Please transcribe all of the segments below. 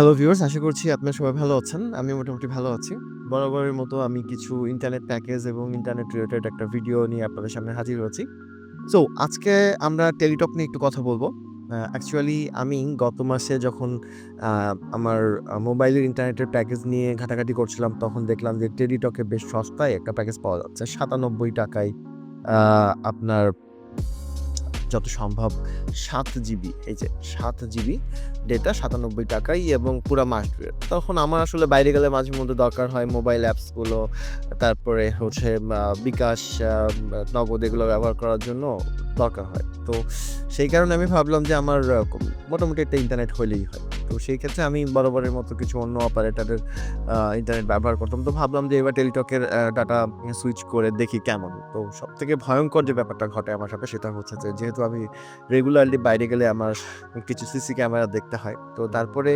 Hello viewers আশা করছি আপনারা সবাই ভালো আছেন। আমি মোটামুটি ভালো আছি। বরাবরের মতো আমি কিছু ইন্টারনেট প্যাকেজ এবং ইন্টারনেট রিলেটেড একটা ভিডিও নিয়ে আপনাদের সামনে হাজির হয়েছি। সো আজকে আমরা টেলিটক নিয়ে একটু কথা বলব। অ্যাকচুয়ালি আমি গত মাসে যখন আমার মোবাইলের ইন্টারনেটের প্যাকেজ নিয়ে ঘাটাঘাটি করছিলাম, তখন দেখলাম যে টেলিটকে বেশ সস্তায় একটা প্যাকেজ পাওয়া যাচ্ছে। সাতানব্বই টাকায় আপনার যত সম্ভব সাত জিবি, এই যে সাত জিবি ডেটা সাতানব্বই টাকাই এবং পুরো মাস জুড়ে। তখন আমার আসলে বাইরে গেলে মাঝে মধ্যে দরকার হয় মোবাইল অ্যাপসগুলো তারপরে হচ্ছে বিকাশ নগদ এগুলো ব্যবহার করার জন্য দরকার হয়। তো সেই কারণে আমি ভাবলাম যে আমার মোটামুটি একটা ইন্টারনেট হলেই হয়। তো সেই ক্ষেত্রে আমি বরাবরের মতো কিছু অন্য অপারেটরের ইন্টারনেট ব্যবহার করতাম। তো ভাবলাম যে এবার টেলিটকের ডাটা সুইচ করে দেখি কেমন। তো সব থেকে ভয়ঙ্কর যে ব্যাপারটা ঘটে আমার সাথে সেটা হচ্ছে যে, যেহেতু আমি রেগুলারলি বাইরে গেলে আমার কিছু সিসি ক্যামেরা দেখতে হয়, তো তারপরে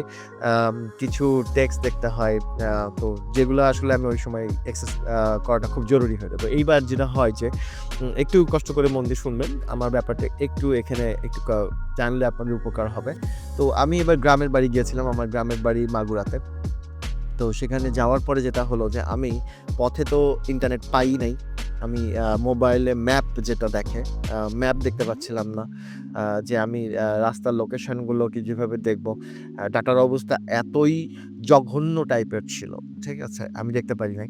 কিছু টেক্সট দেখতে হয় তো যেগুলো আসলে আমি ওই সময় এক্সেস করাটা খুব জরুরি হয়ে যাবে। এইবার যেটা হয় যে একটু কষ্ট করে মন দিয়ে শুনবেন। আমার ব্যাপারটা একটু এখানে একটু জানলে আপনাদের উপকার হবে। তো আমি এবার গ্রামের বাড়ি গিয়েছিলাম আমার গ্রামের বাড়ি মাগুরাতে। তো সেখানে যাওয়ার পরে যেটা হলো যে আমি পথে তো ইন্টারনেট পাই নাই। আমি মোবাইলে ম্যাপ যেটা দেখে ম্যাপ দেখতে পাচ্ছিলাম না যে আমি রাস্তার লোকেশনগুলো কি যেভাবে দেখব। ডাটার অবস্থা এতই জঘন্য টাইপের ছিল, ঠিক আছে? আমি দেখতে পারি নাই।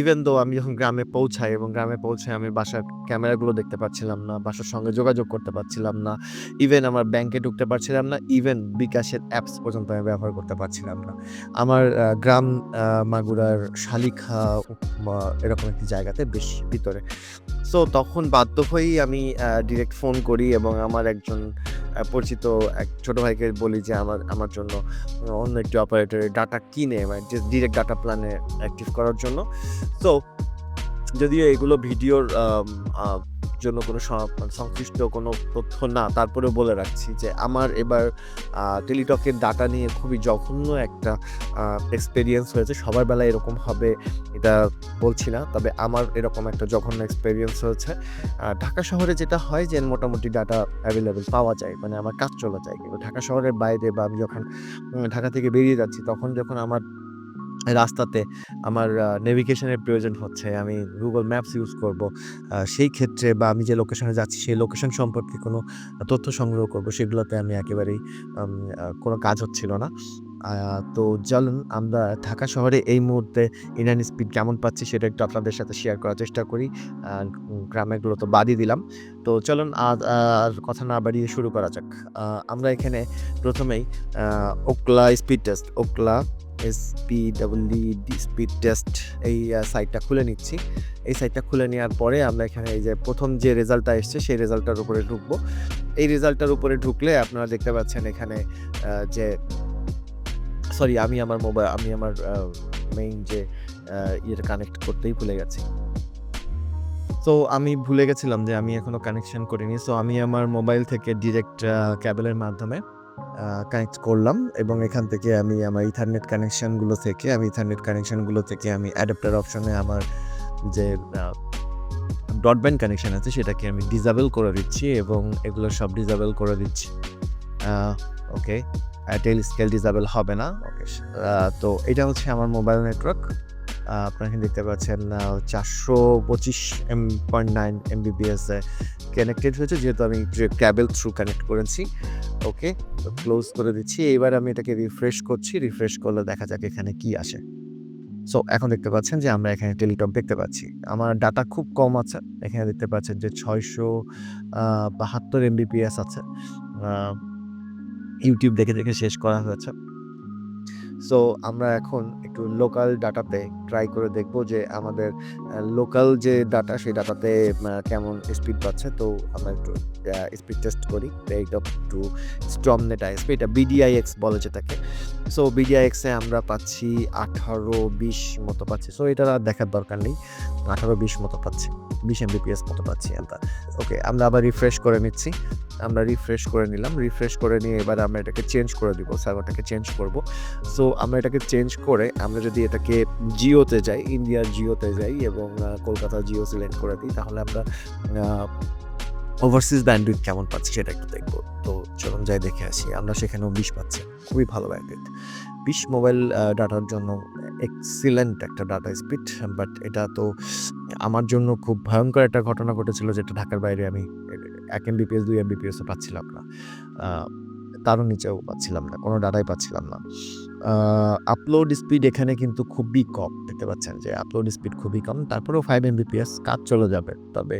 ইভেন দো আমি যখন গ্রামে পৌঁছাই এবং গ্রামে পৌঁছে আমি বাসার ক্যামেরাগুলো দেখতে পাচ্ছিলাম না, বাসার সঙ্গে যোগাযোগ করতে পারছিলাম না ইভেন আমার ব্যাংকে ঢুকতে পারছিলাম না ইভেন বিকাশের অ্যাপস পর্যন্ত আমি ব্যবহার করতে পারছিলাম না। আমার গ্রাম মাগুরার শালিখা এরকম একটি জায়গাতে বেশ ভিতরে। সো তখন বাধ্য হয়েই আমি ডিরেক্ট ফোন করি এবং আমার একজন পরিচিত এক ছোট ভাইকে বলি যে, আমার আমার জন্য অন্য একটি অপারেটরের ডাটা কিনে মানে যে ডিরেক্ট ডাটা প্ল্যানে অ্যাক্টিভ করার জন্য। তো যদিও এগুলো ভিডিওর জন্য কোনো মানে সংশ্লিষ্ট কোনো তথ্য না। তারপরেও বলে রাখছি যে, আমার এবার টেলিটকের ডাটা নিয়ে খুবই জঘন্য একটা এক্সপেরিয়েন্স হয়েছে। সবার বেলায় এরকম হবে এটা বলছি না, তবে আমার এরকম একটা জঘন্য এক্সপেরিয়েন্স হয়েছে। ঢাকা শহরে যেটা হয় যে, মোটামুটি ডাটা অ্যাভেলেবেল পাওয়া যায় মানে আমার কাজ চলে যায়। কিন্তু ঢাকা শহরের বাইরে বা আমি যখন ঢাকা থেকে বেরিয়ে যাচ্ছি, তখন যখন আমার রাস্তাতে আমার নেভিগেশনের প্রয়োজন হচ্ছে। আমি গুগল ম্যাপস ইউজ করব। সেই ক্ষেত্রে বা আমি যে লোকেশনে যাচ্ছি, সেই লোকেশন সম্পর্কে কোনো তথ্য সংগ্রহ করব, সেগুলোতে আমি একেবারেই কোনো কাজ হচ্ছিল না। তো চলুন, আমরা ঢাকা শহরে এই মুহূর্তে ইন্টারনেট স্পিড কেমন পাচ্ছি সেটা একটু আপনাদের সাথে শেয়ার করার চেষ্টা করি। গ্রামেগুলো তো বাদই দিলাম। তো চলুন আর আর কথা না বাড়িয়ে শুরু করা যাক। আমরা এখানে প্রথমেই Ookla speed test Ookla S P D speed test এই সাইটটা খুলে নিচ্ছি। এই সাইটটা খুলে নেওয়ার পরে আমরা এখানে এই যে প্রথম যে রেজাল্টটা এসছে, সেই রেজাল্টটার উপরে ঢুকবো। এই রেজাল্টটার উপরে ঢুকলে আপনারা দেখতে পাচ্ছেন এখানে যে সরি আমি আমার মোবাইল আমি আমার মেইন যে ইয়েটা কানেক্ট করতেই ভুলে গেছি। তো আমি ভুলে গেছিলাম যে আমি এখনও কানেকশন করিনি। সো আমি আমার মোবাইল থেকে ডিরেক্ট ক্যাবেলের মাধ্যমে কানেক্ট করলাম এবং এখান থেকে আমি আমার ইথারনেট কানেকশনগুলো থেকে, আমি ইথারনেট কানেকশানগুলো থেকে আমি অ্যাডাপ্টার অপশনে আমার যে ব্রডব্যান্ড কানেকশান আছে সেটাকে আমি ডিজাবেল করে দিচ্ছি এবং এগুলো সব ডিজাবেল করে দিচ্ছি। ওকে টেল স্কেল ডিজাবেল হবে না। ওকে তো এটা হচ্ছে আমার মোবাইল নেটওয়ার্ক আপনারা দেখতে পাচ্ছেন চারশো পঁচিশ M point nine Mbps connected হয়েছে, যেহেতু আমি ক্যাবেল থ্রু কানেক্ট করেছি। ওকে, তো ক্লোজ করে দিচ্ছি। এবার আমি এটাকে রিফ্রেশ করছি। রিফ্রেশ করলে দেখা যাক এখানে কি আসে। সো এখন দেখতে পাচ্ছেন যে আমরা এখানে টেলিটপ দেখতে পাচ্ছি। আমার ডাটা খুব কম আছে। এখানে দেখতে পাচ্ছেন যে ছয়শো বাহাত্তর এমবিপিএস আছে। ইউটিউব দেখে দেখে শেষ করা হয়েছে। সো আমরা এখন একটু লোকাল ডাটাতে ট্রাই করে দেখব যে আমাদের লোকাল যে ডাটা সেই ডাটাতে কেমন স্পিড পাচ্ছে। তো আমরা একটু স্পিড টেস্ট করি। একটু স্ট্রম নেট আইএসপি এটা বিডিআইএক্স বলে যেটাকে। সো বিডিআইএক্সে আমরা পাচ্ছি আঠারো বিশ মতো পাচ্ছি। সো এটা আর দেখার দরকার নেই। আঠারো বিশ মতো পাচ্ছি, বিশ এমবিপিএস মতো পাচ্ছি আমরা। ওকে আমরা আবার রিফ্রেশ করে নিচ্ছি। আমরা রিফ্রেশ করে নিলাম। রিফ্রেশ করে নিয়ে এবার আমরা এটাকে চেঞ্জ করে দিব সার্ভারটাকে চেঞ্জ করব। সো আমরা এটাকে চেঞ্জ করে আমরা যদি এটাকে জিওতে যাই ইন্ডিয়ার জিওতে যাই এবং কলকাতা জিও সিলেক্ট করে দিই, তাহলে আমরা ওভারসিজ ব্যান্ডউইথ কেমন পাচ্ছি সেটা একটু দেখব। তো চলুন যাই দেখে আসি, আমরা সেখানেও বিশ পাচ্ছি। খুবই ভালো ব্যান্ডউইথ বিশ মোবাইল ডাটার জন্য এক্সিলেন্ট একটা ডাটা স্পিড বাট এটা তো আমার জন্য খুব ভয়ঙ্কর একটা ঘটনা ঘটেছিল যেটা ঢাকার বাইরে আমি এক এমবিপিএস দুই এমবিপিএসও পাচ্ছিলাম না। তারও নিচেও পাচ্ছিলাম না, কোনো ডাটাই পাচ্ছিলাম না। আপলোড স্পিড এখানে কিন্তু খুবই কম, দেখতে পাচ্ছেন যে আপলোড স্পিড খুবই কম, তারপরেও ফাইভ এমবিপিএস কাজ চলে যাবে। তবে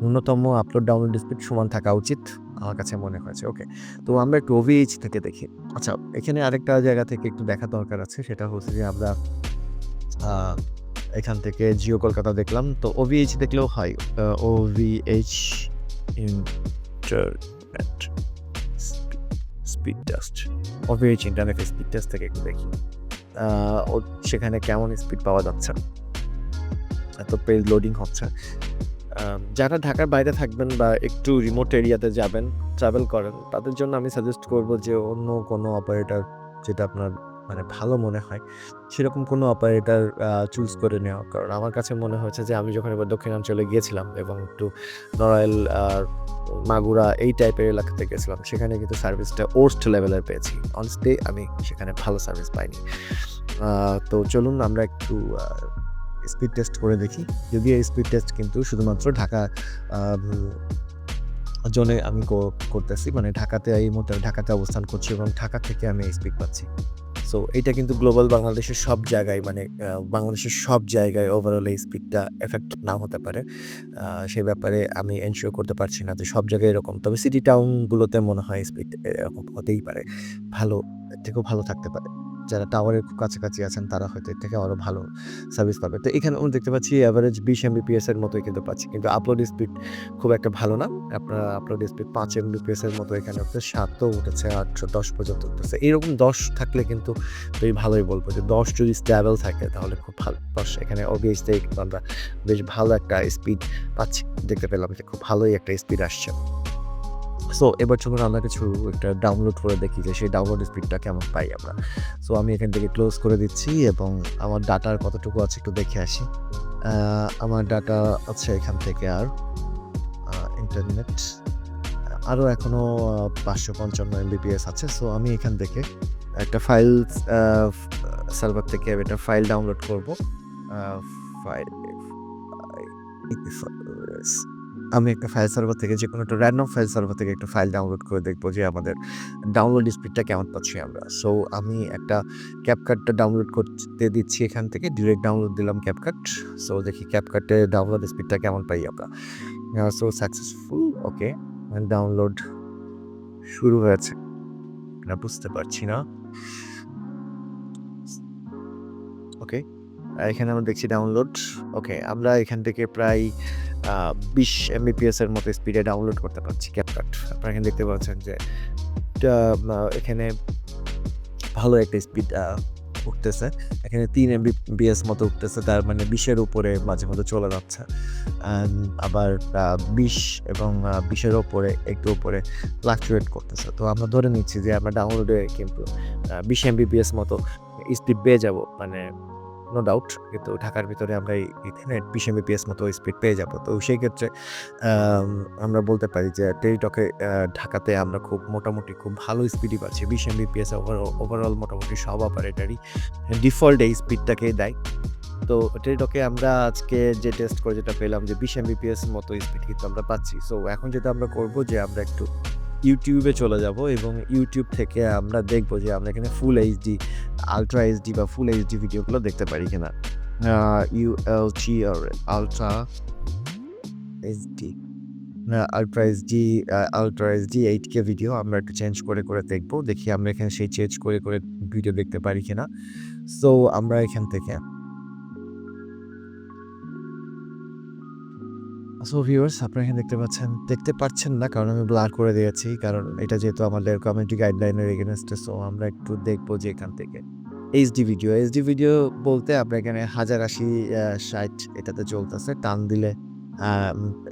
ন্যূনতম আপলোড ডাউনলোড স্পিড সমান থাকা উচিত, আমার কাছে মনে হয়েছে। ওকে তো আমরা একটু ওভিএইচ থেকে দেখি। আচ্ছা এখানে আরেকটা জায়গা থেকে একটু দেখা দরকার আছে, সেটা হচ্ছে যে আমরা এখান থেকে জিও কলকাতা দেখলাম। তো ওভিএইচ দেখলেও হয় OVH internet speed test OVH internet speed test থেকে একটু দেখি। ও সেখানে কেমন স্পিড পাওয়া যাচ্ছে? এত পেজ লোডিং হচ্ছে। যারা ঢাকার বাইরে থাকবেন বা একটু রিমোট এরিয়াতে যাবেন ট্রাভেল করেন, তাদের জন্য আমি সাজেস্ট করব যে অন্য কোনো অপারেটর যেটা আপনার মানে ভালো মনে হয়। সেরকম কোনো অপারেটার চুজ করে নেওয়া। কারণ আমার কাছে মনে হয়েছে যে, আমি যখন এবার দক্ষিণাঞ্চলে গিয়েছিলাম এবং একটু নড়াইল আর মাগুরা এই টাইপের এলাকাতে গেছিলাম, সেখানে কিন্তু সার্ভিসটা ওর্স্ট লেভেলের পেয়েছি। অনস্টে আমি সেখানে ভালো সার্ভিস পাইনি। তো চলুন আমরা একটু স্পিড টেস্ট করে দেখি। যদিও এই স্পিড টেস্ট কিন্তু শুধুমাত্র ঢাকা জোনে আমি করতেছি। মানে ঢাকাতে এই মুহূর্তে, ঢাকাতে অবস্থান করছি এবং ঢাকা থেকে আমি স্পিড পাচ্ছি। সো এটা কিন্তু গ্লোবাল বাংলাদেশের সব জায়গায় মানে বাংলাদেশের সব জায়গায় ওভারঅল এই স্পিডটা এফেক্ট না হতে পারে। সে ব্যাপারে আমি এনশিওর করতে পারছি না যে সব জায়গায় এরকম। তবে সিটি টাউনগুলোতে মনে হয় স্পিড এরকম হতেই পারে। ভালো থেকেও ভালো থাকতে পারে। যারা টাওয়ারের খুব কাছাকাছি আছেন, তারা হয়তো এর থেকে আরও ভালো সার্ভিস পাবে। তো এখানে আমরা দেখতে পাচ্ছি অ্যাভারেজ বিশ এমবিপিএস এর মতোই কিন্তু পাচ্ছি। কিন্তু আপলোড স্পিড খুব একটা ভালো না। আপনার আপলোড স্পিড পাঁচ এমবিপিএস এর মতো এখানে উঠছে সাতও উঠেছে আটশো দশ পর্যন্ত উঠতেছে এরকম দশ থাকলে কিন্তু বেশ ভালোই বলব যে দশ যদি স্ট্যাবেল থাকে তাহলে খুব ভালো। দশ এখানে অবভিয়াসলি কিন্তু আমরা বেশ ভালো একটা স্পিড পাচ্ছি। দেখতে পেলাম যে খুব ভালোই একটা স্পিড আসছে। সো এবার চলুন আমরা কিছু একটা ডাউনলোড করে দেখি যে সেই ডাউনলোড স্পিডটা কেমন পাই আমরা। সো আমি এখান থেকে ক্লোজ করে দিচ্ছি এবং আমার ডাটার কতটুকু আছে একটু দেখে আসি। আমার ডাটা আছে এখান থেকে আর ইন্টারনেট আরও এখনও পাঁচশো পঞ্চান্ন এমবিপিএস আছে। সো আমি এখান থেকে একটা ফাইল সার্ভার থেকে আমি একটা ফাইল ডাউনলোড করব। ফাইল আমি একটা ফাইল সার্ভার থেকে যে কোনো একটা র্যান্ডম ফাইল সার্ভার থেকে একটা ফাইল ডাউনলোড করে দেখব যে আমাদের ডাউনলোড স্পিডটা কেমন পাচ্ছি আমরা। সো আমি একটা ক্যাপকাটটা ডাউনলোড করতে দিচ্ছি এখান থেকে ডিরেক্ট ডাউনলোড দিলাম ক্যাপকাট সো দেখি ক্যাপকাটে ডাউনলোড স্পিডটা কেমন পাই আমরা। সো সাকসেসফুল ওকে ডাউনলোড শুরু হয়েছে। না, বুঝতে পারছি না। এখানে আমরা দেখছি ডাউনলোড ওকে আমরা এখান থেকে প্রায় বিশ এমবিপিএস এর মতো স্পিডে ডাউনলোড করতে পারছি ক্যাপকাট আপনারা এখানে দেখতে পাচ্ছেন যে এখানে ভালো একটা স্পিড উঠতেছে। এখানে তিন এমবিপিএস মতো উঠতেছে, তার মানে বিশের উপরে মাঝে মধ্যে চলে যাচ্ছে। আবার বিশ এবং বিশের ওপরে একটু উপরে ফ্লাকচুয়েট করতেছে। তো আমরা ধরে নিচ্ছি যে আমরা ডাউনলোডে কিন্তু বিশ এমবিপিএস মতো স্পিড পেয়ে যাব। মানে নো ডাউট কিন্তু ঢাকার ভিতরে আমরা ইথারনেট বিশ এমবিপিএস মতো স্পিড পেয়ে যাব। তো সেই ক্ষেত্রে আমরা বলতে পারি যে টেলিটকে ঢাকাতে আমরা খুব মোটামুটি খুব ভালো স্পিডই পাচ্ছি। বিশ এমবিপিএস ওভারঅল মোটামুটি সব অপারেটারই ডিফল্ট এই স্পিডটাকে দেয়। তো টেলিটকে আমরা আজকে যে টেস্ট করে যেটা পেলাম যে বিশ এমবিপিএস মতো স্পিড কিন্তু আমরা পাচ্ছি। সো এখন যেটা আমরা করব যে আমরা একটু ইউটিউবে চলে যাব এবং ইউটিউব থেকে আমরা দেখব যে আমরা এখানে ফুল এইচডি আলট্রা এইচডি বা ফুল এইচডি ভিডিওগুলো দেখতে পারি কিনা। ইউএলজি আর ultra HD ultra HD ultra HD eight K video আমরা একটু চেঞ্জ করে করে দেখব, দেখি আমরা এখানে সেই চেঞ্জ করে করে ভিডিও দেখতে পারি কিনা। সো আমরা এখান থেকে সো ভিউয়ার্স আপনারা এখানে দেখতে পাচ্ছেন দেখতে পাচ্ছেন না, কারণ আমি ব্লার করে দিয়েছি, কারণ এটা যেহেতু আমাদের কমিউনিটি গাইডলাইনের এগেনস্টে সো আমরা একটু দেখব যে এখান থেকে। এইচডি ভিডিও এইচডি ভিডিও বলতে আপনার এখানে হাজার আশি ষাট এটাতে চলতেছে, টান দিলে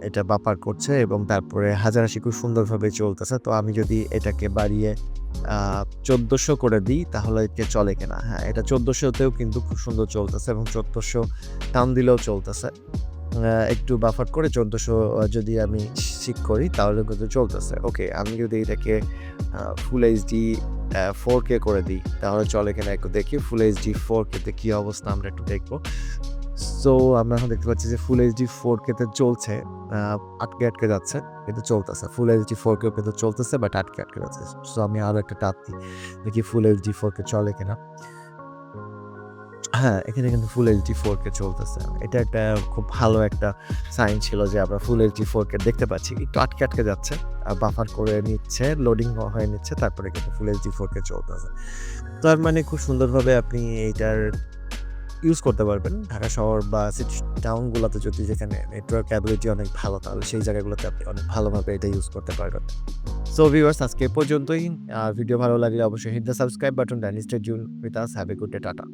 এটা বাপার করছে এবং তারপরে হাজার আশি খুব সুন্দরভাবে চলতেছে, তো আমি যদি এটাকে বাড়িয়ে চোদ্দোশো করে দিই, তাহলে এটা চলে কিনা? হ্যাঁ এটা চোদ্দোশোতেও কিন্তু খুব সুন্দর চলতেছে এবং চোদ্দোশো টান দিলেও চলতেছে। একটু বাফার করে ১৪০০ যদি আমি সিক করি তাহলে কিন্তু চলতেছে। ওকে আমি যদি এটাকে ফুল এইচডি ফোর কে করে দিই তাহলে চলে কিনা একটু দেখি। ফুল এইচডি ফোর কেতে কী অবস্থা আমরা একটু দেখব। সো আমরা এখন দেখতে পাচ্ছি যে ফুল এইচডি 4K তে চলছে। আটকে, আটকে যাচ্ছে। কিন্তু চলতেছে। ফুল এইচডি 4K কিন্তু চলতেছে বাট আটকে, আটকে যাচ্ছে। সো আমি আরও একটা টাপ দিই। দেখি ফুল এইচডি ফোর কে চলে কিনা। হ্যাঁ, এখানে কিন্তু ফুল এইচডি ফোর কে চলতেছে। এটা একটা খুব ভালো একটা সাইন ছিল যে আমরা ফুল এইচডি 4K দেখতে পাচ্ছি। একটু আটকে, আটকে যাচ্ছে। বাফার করে নিচ্ছে, লোডিং হয়ে নিচ্ছে। তারপরে কিন্তু ফুল এইচডি ফোর কে চলতেছে। তার মানে খুব সুন্দরভাবে আপনি এইটার ইউজ করতে পারবেন। ঢাকা শহর বা সিটি টাউনগুলোতে যদি যেখানে নেটওয়ার্ক অ্যাবিলিটি অনেক ভালো তাহলে সেই জায়গাগুলোতে আপনি অনেক ভালোভাবে এটা ইউজ করতে পারবেন। সো ভিউয়ার্স আজকে পর্যন্তই। ভিডিও ভালো লাগলে অবশ্যই hit the subscribe button stay tune with us. Have a good day. Tata.